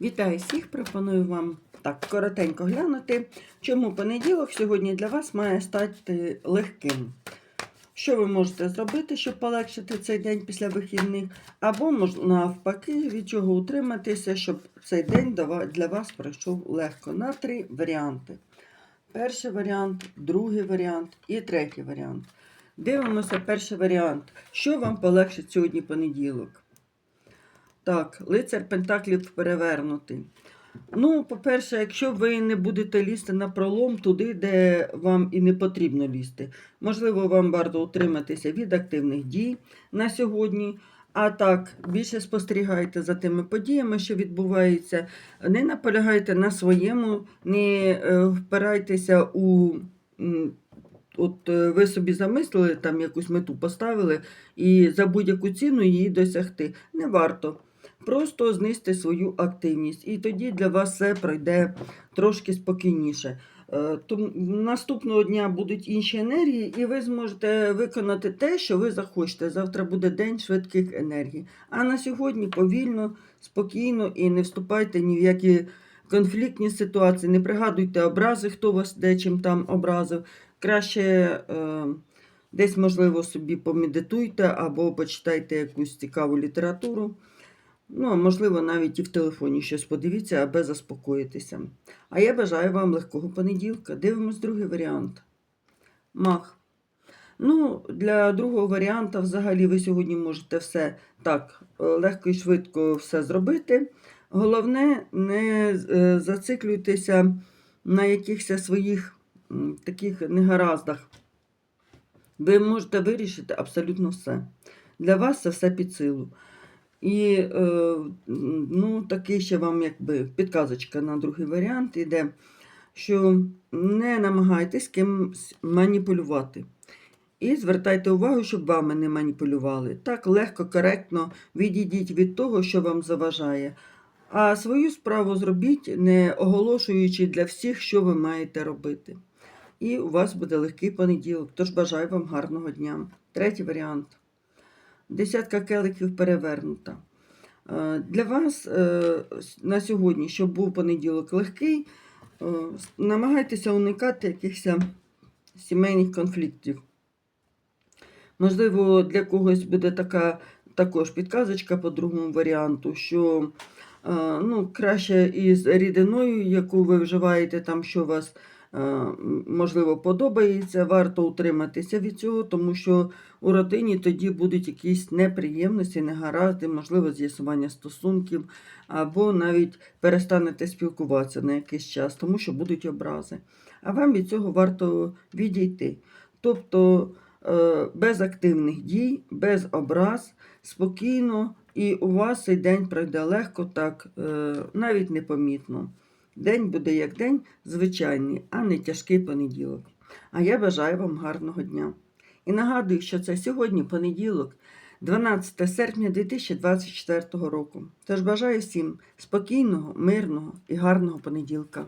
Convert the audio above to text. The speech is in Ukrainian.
Вітаю всіх! Пропоную вам так коротенько глянути, чому понеділок сьогодні для вас має стати легким. Що ви можете зробити, щоб полегшити цей день після вихідних, або навпаки, від чого утриматися, щоб цей день для вас пройшов легко. На три варіанти. Перший варіант, другий варіант і третій варіант. Дивимося перший варіант. Що вам полегшить сьогодні понеділок? Так, лицар Пентаклів перевернутий. Ну, по-перше, якщо ви не будете лізти на пролом туди, де вам і не потрібно лізти, можливо, вам варто утриматися від активних дій на сьогодні. А так, більше спостерігайте за тими подіями, що відбуваються. Не наполягайте на своєму, не е, впирайтеся у. От е, ви собі замислили, там якусь мету поставили, і за будь-яку ціну її досягти. Не варто. Просто знизьте свою активність, і тоді для вас все пройде трошки спокійніше. Е, Тому наступного дня будуть інші енергії, і ви зможете виконати те, що ви захочете. Завтра буде день швидких енергій. А на сьогодні повільно, спокійно і не вступайте ні в які конфліктні ситуації, не пригадуйте образи, хто вас де чим там образив. Краще е, десь, можливо, собі помедитуйте або почитайте якусь цікаву літературу. Ну, а можливо, навіть і в телефоні щось подивіться, аби заспокоїтися. А я бажаю вам легкого понеділка. Дивимось другий варіант. Мах. Ну, для другого варіанта, взагалі, ви сьогодні можете все так е, легко і швидко все зробити. Головне, не е, зациклюйтеся на якихось своїх таких негараздах. Ви можете вирішити абсолютно все. Для вас це все під силу. І е, ну, такий ще вам якби підказочка на другий варіант іде, що не намагайтесь кимось маніпулювати. І звертайте увагу, щоб вами не маніпулювали. Так легко, коректно відійдіть від того, що вам заважає. А свою справу зробіть, не оголошуючи для всіх, що ви маєте робити. І у вас буде легкий понеділок. Тож бажаю вам гарного дня. Третій варіант. Десятка келиків перевернута. Е, Для вас е, на сьогодні, щоб був понеділок легкий, е, намагайтеся уникати якихось сімейних конфліктів. Можливо, для когось буде така також підказочка по другому варіанту, що ну, краще із рідиною, яку ви вживаєте, там, що у вас можливо подобається, варто утриматися від цього, тому що у родині тоді будуть якісь неприємності, негаразди, можливо, з'ясування стосунків, або навіть перестанете спілкуватися на якийсь час, тому що будуть образи. А вам від цього варто відійти. Тобто е, без активних дій, без образ, спокійно, і у вас цей день пройде легко, так, е, навіть непомітно. День буде як день звичайний, а не тяжкий понеділок. А я бажаю вам гарного дня. І нагадую, що це сьогодні понеділок, 12 серпня 2024 року. Тож бажаю всім спокійного, мирного і гарного понеділка.